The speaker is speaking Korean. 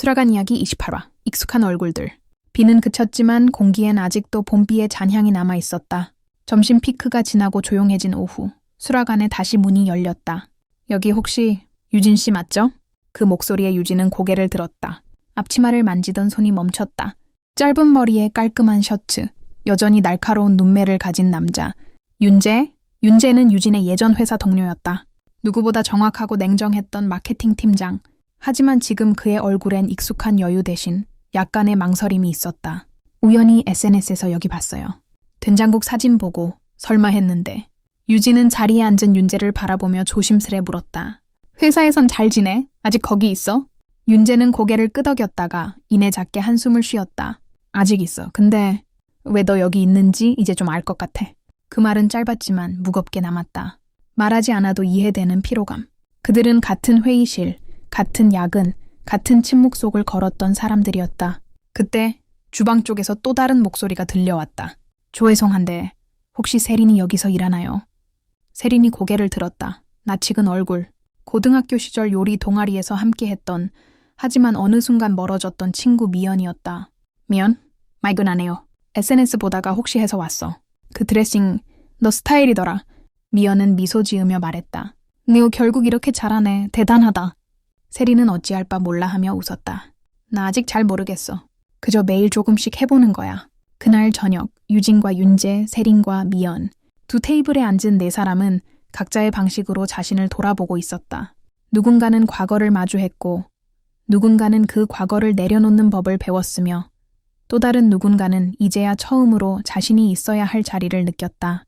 수라간 이야기 28화. 익숙한 얼굴들. 비는 그쳤지만 공기엔 아직도 봄비의 잔향이 남아 있었다. 점심 피크가 지나고 조용해진 오후. 수라간에 다시 문이 열렸다. 여기 혹시 유진 씨 맞죠? 그 목소리에 유진은 고개를 들었다. 앞치마를 만지던 손이 멈췄다. 짧은 머리에 깔끔한 셔츠, 여전히 날카로운 눈매를 가진 남자. 윤재? 윤재는 유진의 예전 회사 동료였다. 누구보다 정확하고 냉정했던 마케팅 팀장. 하지만 지금 그의 얼굴엔 익숙한 여유 대신 약간의 망설임이 있었다. 우연히 SNS에서 여기 봤어요. 된장국 사진 보고 설마 했는데 유진은 자리에 앉은 윤재를 바라보며 조심스레 물었다. 회사에선 잘 지내? 아직 거기 있어? 윤재는 고개를 끄덕였다가 이내 작게 한숨을 쉬었다. 아직 있어. 근데 왜 너 여기 있는지 이제 좀 알 것 같아. 그 말은 짧았지만 무겁게 남았다. 말하지 않아도 이해되는 피로감. 그들은 같은 회의실, 같은 야근, 같은 침묵 속을 걸었던 사람들이었다. 그때 주방 쪽에서 또 다른 목소리가 들려왔다. 죄송한데 혹시 세린이 여기서 일하나요? 세린이 고개를 들었다. 낯익은 얼굴. 고등학교 시절 요리 동아리에서 함께했던 하지만 어느 순간 멀어졌던 친구 미연이었다. 미연? 말근 안 해요. SNS 보다가 혹시 해서 왔어. 그 드레싱 너 스타일이더라. 미연은 미소 지으며 말했다. 네오 결국 이렇게 잘하네. 대단하다. 세리는 어찌할 바 몰라 하며 웃었다. 나 아직 잘 모르겠어. 그저 매일 조금씩 해보는 거야. 그날 저녁 유진과 윤재, 세린과 미연 두 테이블에 앉은 네 사람은 각자의 방식으로 자신을 돌아보고 있었다. 누군가는 과거를 마주했고 누군가는 그 과거를 내려놓는 법을 배웠으며 또 다른 누군가는 이제야 처음으로 자신이 있어야 할 자리를 느꼈다.